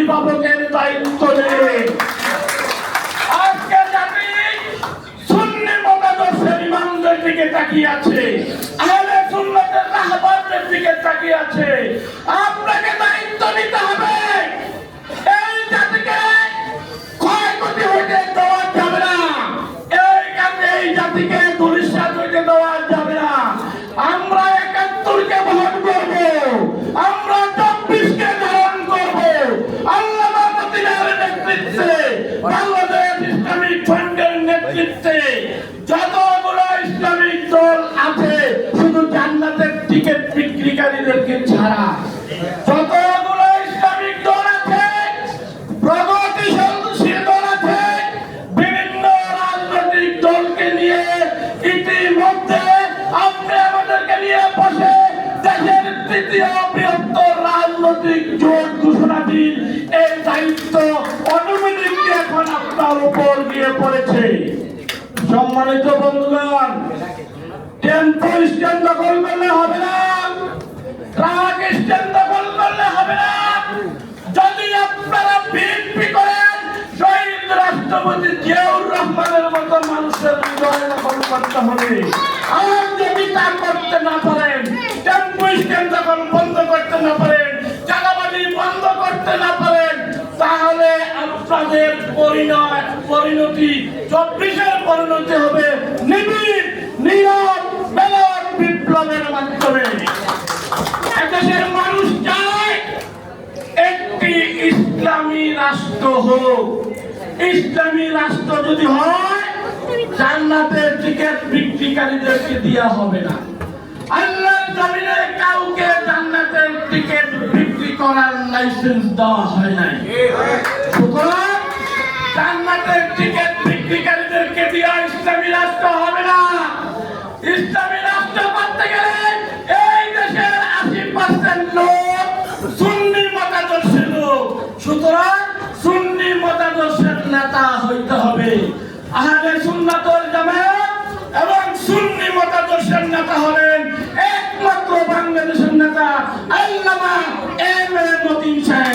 রাজনৈতিক দায়িত্ব আজকে জাতি সুন্নি মতাদর্শের ইমামদের দিকে তাকিয়ে আছে। আহলে সুন্নতের রাহবারদের দিকে তাকিয়ে আছে। আমরা একাত্তরকে বহন করব। আমরা চব্বিশকে ধারণ করব। আল্লাহ মদিনার নেতৃত্বে, বাংলাদেশ ইসলামিক ফ্রন্টের নেতৃত্বে যতগুলো ইসলামিক দল আছে, শুধু জান্নাতের টিকিট ছাড়া। নিয়ে বসে দেশের তৃতীয় বৃহত্তর রাজনৈতিক জোট ঘোষণা দিন এই দায়িত্ব অটোমেটিকলি এখন আপনার উপর গিয়ে পড়েছে। সম্মানিত বন্ধুগণ টেম্পো স্ট্যান্ড দখল করলে হবে না, ট্রাক স্ট্যান্ড দখল করলে হবে না। যদি আপনারা বিএনপি করেন, শহীদ রাষ্ট্রপতি জিয়াউর রহমানের মতো মানুষের হৃদয় দখল করতে হবে। করতে না পারেন তাহলে আপনাদের পরিণয়, পরিণতি, চব্বিশের পরিণতি হবে নিবিড় বিপ্লবের মাধ্যমে। মানুষ চায় একটি ইসলামী রাষ্ট্র হোক। ইসলামী রাষ্ট্র যদি হয়, জান্নাতের টিকিট বিক্রিকারীদেরকে দেওয়া হবে না। আল্লাহর জমিনে লাইসেন্স দেওয়া হয় নাই। সুতরাং জান্নাতের টিকিট বিক্রিকারীদেরকে দেওয়া ইসলামী রাষ্ট্র হবে না। ইসলামী রাষ্ট্র করতে গেলে এই দেশের আশি পার্সেন্ট লোক সুন্নি লোক। সুতরাং সুন্নি মতাদর্শের নেতা হইতে হবে। আহলে সুন্নাতল জামায়াত এবং সুন্নি মতাদর্শের নেতা হলেন একমাত্র বাংলাদেশের নেতা আল্লামা 14 chance.